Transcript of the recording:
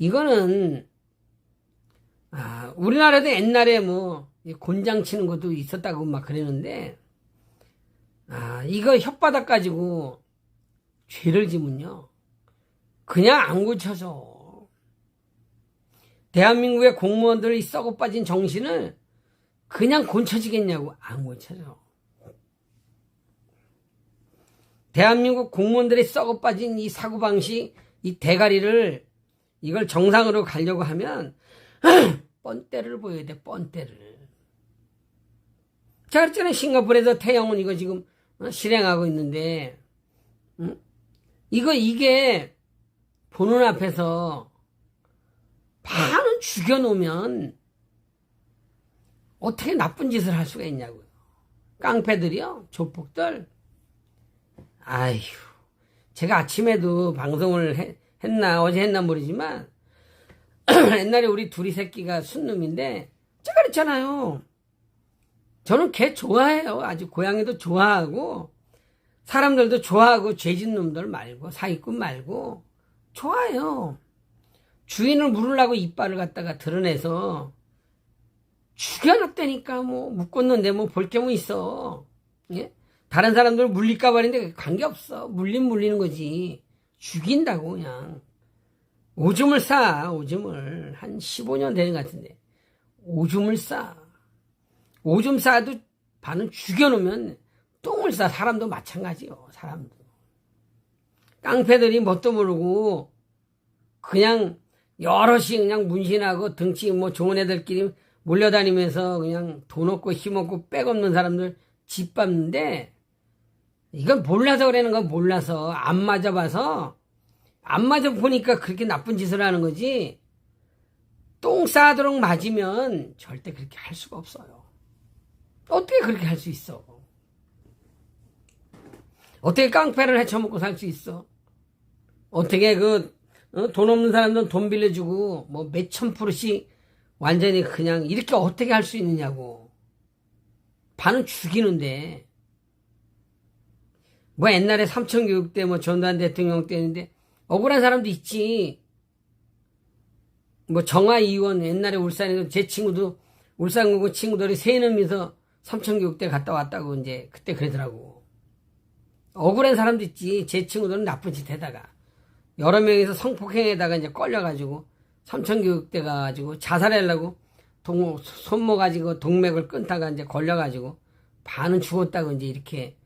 이거는 아, 우리나라도 옛날에 뭐 곤장 치는 것도 있었다고 막 그러는데 아, 이거 혓바닥 가지고 죄를 지면요. 그냥 안 고쳐져. 대한민국의 공무원들의 썩어 빠진 정신을 그냥 고쳐지겠냐고 안 고쳐져. 대한민국 공무원들의 썩어 빠진 이 사고방식, 이 대가리를 이걸 정상으로 가려고 하면 뻔때를 보여야 돼, 뻔때를. 제가 그랬잖아요. 싱가포르에서 태영은 이거 지금 어, 실행하고 있는데, 응? 이거, 이게 보는 앞에서 반은 죽여놓으면 어떻게 나쁜 짓을 할 수가 있냐고요. 깡패들이요? 조폭들? 아휴, 제가 아침에도 방송을 해- 했나, 어제 했나 모르지만, 옛날에 우리 둘이 새끼가 순놈인데, 제가 그랬잖아요. 저는 개 좋아해요. 아주 고양이도 좋아하고, 사람들도 좋아하고, 죄진 놈들 말고, 사기꾼 말고, 좋아해요. 주인을 물으려고 이빨을 갖다가 드러내서, 죽여놨다니까, 뭐, 묶었는데 뭐 볼 게 뭐 있어. 예? 다른 사람들 물릴까 말인데 관계없어. 물린 물리는 거지. 죽인다고, 그냥. 오줌을 싸, 오줌을. 한 15년 되는 것 같은데. 오줌을 싸. 오줌 싸도 반은 죽여놓으면 똥을 싸. 사람도 마찬가지요, 사람도. 깡패들이 뭣도 모르고, 그냥 여럿이 그냥 문신하고 등치 뭐 좋은 애들끼리 몰려다니면서 그냥 돈 없고 힘 없고 백 없는 사람들 짓밟는데, 이건 몰라서 그러는 건 몰라서 안 맞아봐서 안 맞아 보니까 그렇게 나쁜 짓을 하는 거지 똥 싸도록 맞으면 절대 그렇게 할 수가 없어요. 어떻게 그렇게 할 수 있어? 어떻게 깡패를 헤쳐먹고 살 수 있어? 어떻게 그돈 없는 사람들은 돈 빌려주고 뭐 몇천 프로씩 완전히 그냥 이렇게 어떻게 할 수 있느냐고 반은 죽이는데 뭐 옛날에 삼천교육 때 뭐 전두환 대통령 때인데 억울한 사람도 있지. 뭐 정화 의원 옛날에 울산에서 제 친구도 울산 고고 친구들이 세 놈이서 삼천교육 때 갔다 왔다고 이제 그때 그러더라고. 억울한 사람도 있지. 제 친구들은 나쁜 짓 해다가 여러 명이서 성폭행에다가 이제 걸려가지고 삼천교육 때 가가지고 자살하려고 동, 손모 가지고 동맥을 끊다가 이제 걸려가지고 반은 죽었다고 이제 이렇게